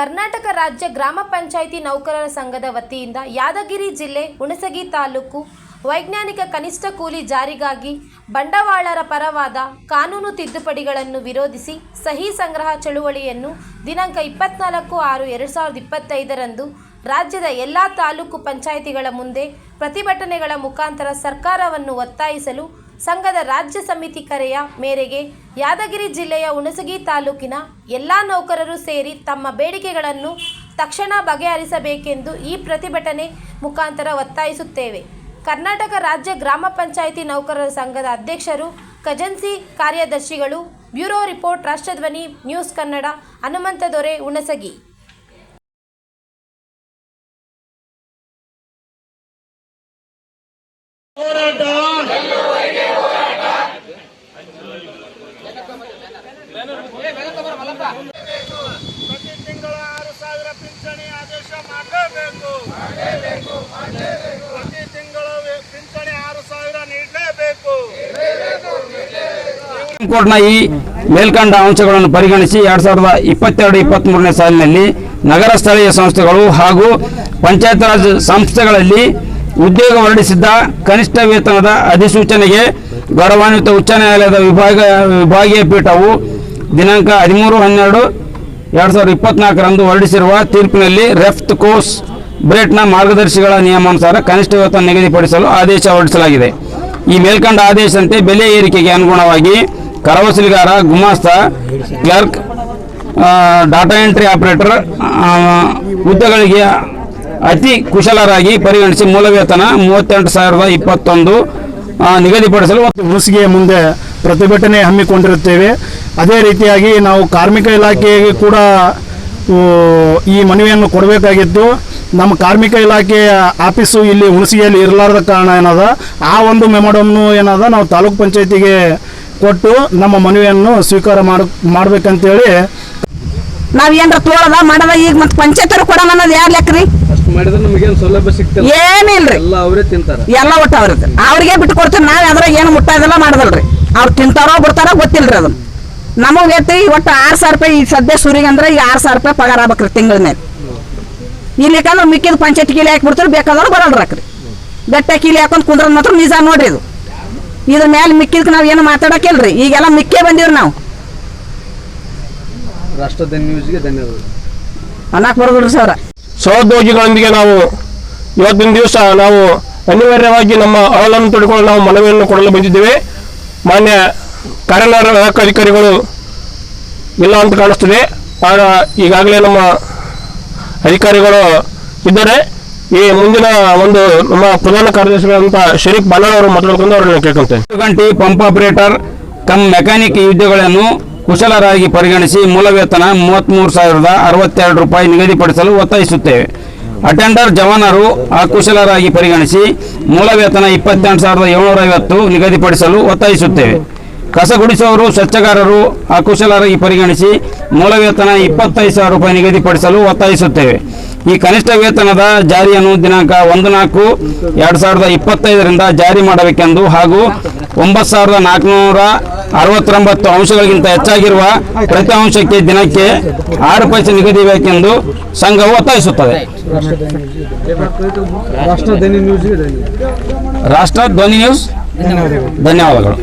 ಕರ್ನಾಟಕ ರಾಜ್ಯ ಗ್ರಾಮ ಪಂಚಾಯಿತಿ ನೌಕರರ ಸಂಘದ ವತಿಯಿಂದ ಯಾದಗಿರಿ ಜಿಲ್ಲೆ ಹುಣಸಗಿ ತಾಲೂಕು ವೈಜ್ಞಾನಿಕ ಕನಿಷ್ಠ ಕೂಲಿ ಜಾರಿಗಾಗಿ ಬಂಡವಾಳರ ಪರವಾದ ಕಾನೂನು ತಿದ್ದುಪಡಿಗಳನ್ನು ವಿರೋಧಿಸಿ ಸಹಿ ಸಂಗ್ರಹ ಚಳುವಳಿಯನ್ನು ದಿನಾಂಕ ಇಪ್ಪತ್ನಾಲ್ಕು ಆರು ಎರಡು ಸಾವಿರದ ಇಪ್ಪತ್ತೈದರಂದು ರಾಜ್ಯದ ಎಲ್ಲ ತಾಲೂಕು ಪಂಚಾಯಿತಿಗಳ ಮುಂದೆ ಪ್ರತಿಭಟನೆಗಳ ಮುಖಾಂತರ ಸರ್ಕಾರವನ್ನು ಒತ್ತಾಯಿಸಲು ಸಂಘದ ರಾಜ್ಯ ಸಮಿತಿ ಕರೆಯ ಮೇರೆಗೆ ಯಾದಗಿರಿ ಜಿಲ್ಲೆಯ ಹುಣಸಗಿ ತಾಲೂಕಿನ ಎಲ್ಲ ನೌಕರರು ಸೇರಿ ತಮ್ಮ ಬೇಡಿಕೆಗಳನ್ನು ತಕ್ಷಣ ಬಗೆಹರಿಸಬೇಕೆಂದು ಈ ಪ್ರತಿಭಟನೆ ಮುಖಾಂತರ ಒತ್ತಾಯಿಸುತ್ತೇವೆ. ಕರ್ನಾಟಕ ರಾಜ್ಯ ಗ್ರಾಮ ಪಂಚಾಯಿತಿ ನೌಕರರ ಸಂಘದ ಅಧ್ಯಕ್ಷರು, ಖಜನ್ಸಿ ಕಾರ್ಯದರ್ಶಿಗಳು, bureau report Rashtradhwani, news Kannada Hanumantha Dore Hunasagi ಹೋರಾಟ ಪ್ರತಿ ತಿಂಗಳ ಆರು ಸಾವಿರ ಆದೇಶ ಮಾಡಲೇಬೇಕು. ಪ್ರತಿ ತಿಂಗಳು ಪಿಂಚಣಿ ಆರು ಸಾವಿರ ನೀಡಲೇಬೇಕು. ಕೋರ್ಟ್ನ ಈ ಮೇಲ್ಕಂಡ ಅಂಶಗಳನ್ನು ಪರಿಗಣಿಸಿ ಎರಡ್ ಸಾವಿರದ ಇಪ್ಪತ್ತೆರಡು ಇಪ್ಪತ್ತ್ ಮೂರನೇ ಸಾಲಿನಲ್ಲಿ ನಗರ ಸ್ಥಳೀಯ ಸಂಸ್ಥೆಗಳು ಹಾಗೂ ಪಂಚಾಯತ್ ರಾಜ್ ಸಂಸ್ಥೆಗಳಲ್ಲಿ ಉದ್ಯೋಗ ಹೊರಡಿಸಿದ್ದ ಕನಿಷ್ಠ ವೇತನದ ಅಧಿಸೂಚನೆಗೆ ಗೌರವಾನ್ವಿತ ಉಚ್ಚ ನ್ಯಾಯಾಲಯದ ವಿಭಾಗ ವಿಭಾಗೀಯ ಪೀಠವು ದಿನಾಂಕ ಹದಿಮೂರು ಹನ್ನೆರಡು ಎರಡ್ ಸಾವಿರದ ಇಪ್ಪತ್ನಾಲ್ಕರಂದು ಹೊರಡಿಸಿರುವ ತೀರ್ಪಿನಲ್ಲಿ ರೆಫ್ತ್ ಕೋರ್ಸ್ ಬ್ರೇಟ್ನ ಮಾರ್ಗದರ್ಶಿಗಳ ನಿಯಮಾನುಸಾರ ಕನಿಷ್ಠ ನಿಗದಿಪಡಿಸಲು ಆದೇಶ ಹೊರಡಿಸಲಾಗಿದೆ. ಈ ಮೇಲ್ಕಂಡ ಆದೇಶದಂತೆ ಬೆಲೆ ಏರಿಕೆಗೆ ಅನುಗುಣವಾಗಿ ಕರವಸೂಲಿಗಾರ, ಗುಮಾಸ್ತ, ಕ್ಲರ್ಕ್ ಡಾಟಾ ಎಂಟ್ರಿ ಆಪರೇಟರ್ ಹುದ್ದೆಗಳಿಗೆ ಅತಿ ಕುಶಲರಾಗಿ ಪರಿಗಣಿಸಿ ಮೂಲ ವೇತನ ಮೂವತ್ತೆಂಟು ಸಾವಿರದ ಇಪ್ಪತ್ತೊಂದು ನಿಗದಿಪಡಿಸಲು ಹುಣಸಿಗೆ ಮುಂದೆ ಪ್ರತಿಭಟನೆ ಹಮ್ಮಿಕೊಂಡಿರುತ್ತೇವೆ. ಅದೇ ರೀತಿಯಾಗಿ ನಾವು ಕಾರ್ಮಿಕ ಇಲಾಖೆಗೆ ಕೂಡ ಈ ಮನವಿಯನ್ನು ಕೊಡಬೇಕಾಗಿತ್ತು. ನಮ್ಮ ಕಾರ್ಮಿಕ ಇಲಾಖೆಯ ಆಫೀಸು ಇಲ್ಲಿ ಹುಣಸಿಗೆಯಲ್ಲಿ ಇರಲಾರದ ಕಾರಣ ಏನದ, ಆ ಒಂದು ಮೆಮೊಡಮ್ನು ಏನದ, ನಾವು ತಾಲೂಕ್ ಪಂಚಾಯತಿಗೆ ಕೊಟ್ಟು ನಮ್ಮ ಮನವಿಯನ್ನು ಸ್ವೀಕಾರ ಮಾಡ, ಮಾಡ್ಬೇಕಂತೇಳಿ ನಾವು ಏನಾರ ತೋಳದ, ಮಾಡದ, ಈಗ ಮತ್ತೆ ಪಂಚಾಯತರು ಕೊಡೋಣ ಅನ್ನೋದು ಯಾರು ಲೆಕ್ಕ ಅಷ್ಟು ಮಾಡಿದ್ರೆ ನಮಗೇನು ಸೌಲಭ್ಯ ಸಿಗ್ತಿಲ್ಲ. ಏನಿಲ್ರಿ. ಎಲ್ಲ ಅವರೇ ತಿಂತಾರ. ಎಲ್ಲ ಒಟ್ಟ ಅವ್ರದ್ದು. ಅವ್ರಿಗೆ ಬಿಟ್ಟು ಕೊಡ್ತೀವಿ ನಾವ್ ಅದ್ರಾಗ ಏನು ಮುಟ್ಟೋದಿಲ್ಲ ಮಾಡೋದಲ್ರಿ. ಅವ್ರು ತಿಂತಾರೋ ಬಿಡ್ತಾರೋ ಗೊತ್ತಿಲ್ರಿ ಅದನ್ನ. ನಮಗೆ ಐತಿ ಒಟ್ಟು ಆರ್ ಸಾವಿರ ರೂಪಾಯಿ ಈ ಸದ್ಯ ಸೂರಿಗೆ ಅಂದ್ರೆ ಈಗ ಆರ್ ಸಾವಿರ ರೂಪಾಯಿ ಪಗಾರ ಆಗ್ಬೇಕ್ರಿ ತಿಂಗಳ ಮೇಲೆ ಇಲ್ಲಿ ಕಂದ್ರೆ ಮಿಕ್ಕಿದ ಪಂಚಾಯತ್ ಕೀಲಿ ಹಾಕ್ಬಿಡ್ತಾರೆ ಬೇಕಾದವ್ರು ಬರಲ್ರಾಕ್ರಿ ಬೆಟ್ಟ ಕೀಲಿ ಹಾಕೊಂಡ್ ಕುಂದ್ರದ್ ಮಾತ್ರ ನಿಜ ನೋಡ್ರಿ ಇದು. ಇದ್ರ ಮೇಲೆ ಮಿಕ್ಕಿದ್ಕೆ ನಾವ್ ಏನು ಮಾತಾಡಕ್ಕಿಲ್ರಿ. ಈಗೆಲ್ಲ ಮಿಕ್ಕೇ ಬಂದಿವ್ರಿ ನಾವು. ರಾಷ್ಟ್ರದ ನ್ಯೂಸ್ಗೆ ಧನ್ಯವಾದಗಳು. ಅನ್ನಕ್ ಬರೋದಿಲ್ರಿ ಸರ್. ಸಹೋದ್ಯೋಗಿಗಳೊಂದಿಗೆ ನಾವು ಇವತ್ತಿನ ದಿವಸ ನಾವು ಅನಿವಾರ್ಯವಾಗಿ ನಮ್ಮ ಅಳಲನ್ನು ತೊಡಿಕೊಂಡು ನಾವು ಮನವಿಯನ್ನು ಕೊಡಲು ಬಂದಿದ್ದೇವೆ. ಮಾನ್ಯ ಕಾರ್ಯನಿರ್ವಾಹಕ ಅಧಿಕಾರಿಗಳು ಇಲ್ಲ ಅಂತ ಕಾಣಿಸ್ತದೆ. ಆಗ ಈಗಾಗಲೇ ನಮ್ಮ ಅಧಿಕಾರಿಗಳು ಇದ್ದಾರೆ. ಈ ಮುಂದಿನ ಒಂದು ನಮ್ಮ ಪ್ರಧಾನ ಕಾರ್ಯದರ್ಶಿಗಳಂತ ಶರೀಫ್ ಬಾಲಾ ಅವರು ಮಾತಾಡ್ಕೊಂಡು ಅವರನ್ನು ಕೇಳ್ಕೊಂತೇನೆ. ಗಂಟೆ ಪಂಪ್ ಆಪರೇಟರ್, ತಮ್ಮ ಮೆಕ್ಯಾನಿಕ್ ಯುದ್ಧಗಳನ್ನು ಕುಶಲರಾಗಿ ಪರಿಗಣಿಸಿ ಮೂಲ ವೇತನ ಮೂವತ್ತ್ಮೂರು ಸಾವಿರದ ಅರವತ್ತೆರಡು ರೂಪಾಯಿ ನಿಗದಿಪಡಿಸಲು ಒತ್ತಾಯಿಸುತ್ತೇವೆ. ಅಟೆಂಡರ್ ಜವಾನರು ಅಕುಶಲರಾಗಿ ಪರಿಗಣಿಸಿ ಮೂಲ ವೇತನ ಇಪ್ಪತ್ತೆಂಟು ಸಾವಿರದ ಏಳ್ನೂರ ಐವತ್ತು ನಿಗದಿಪಡಿಸಲು ಒತ್ತಾಯಿಸುತ್ತೇವೆ. ಕಸ ಗುಡಿಸುವವರು ಸ್ವಚ್ಛಗಾರರು ಅಕುಶಲರಾಗಿ ಪರಿಗಣಿಸಿ ಮೂಲ ವೇತನ ಇಪ್ಪತ್ತೈದು ಸಾವಿರ ರೂಪಾಯಿ ನಿಗದಿಪಡಿಸಲು ಒತ್ತಾಯಿಸುತ್ತೇವೆ. ಈ ಕನಿಷ್ಠ ವೇತನದ ಜಾರಿಯನ್ನು ದಿನಾಂಕ ಒಂದು ನಾಲ್ಕು ಎರಡು ಸಾವಿರದ ಇಪ್ಪತ್ತೈದರಿಂದ ಜಾರಿ ಮಾಡಬೇಕೆಂದು ಹಾಗೂ ಒಂಬತ್ತು ಸಾವಿರದ ನಾಲ್ಕುನೂರ ಅರವತ್ತೊಂಬತ್ತು ಅಂಶಗಳಿಗಿಂತ ಹೆಚ್ಚಾಗಿರುವ ಪ್ರತಿ ಅಂಶಕ್ಕೆ ದಿನಕ್ಕೆ ಆರು ಪೈಸೆ ನಿಗದಿಬೇಕೆಂದು ಸಂಘವು ಒತ್ತಾಯಿಸುತ್ತದೆ. ರಾಷ್ಟ್ರ ಧ್ವನಿ ನ್ಯೂಸ್? ಧನ್ಯವಾದಗಳು.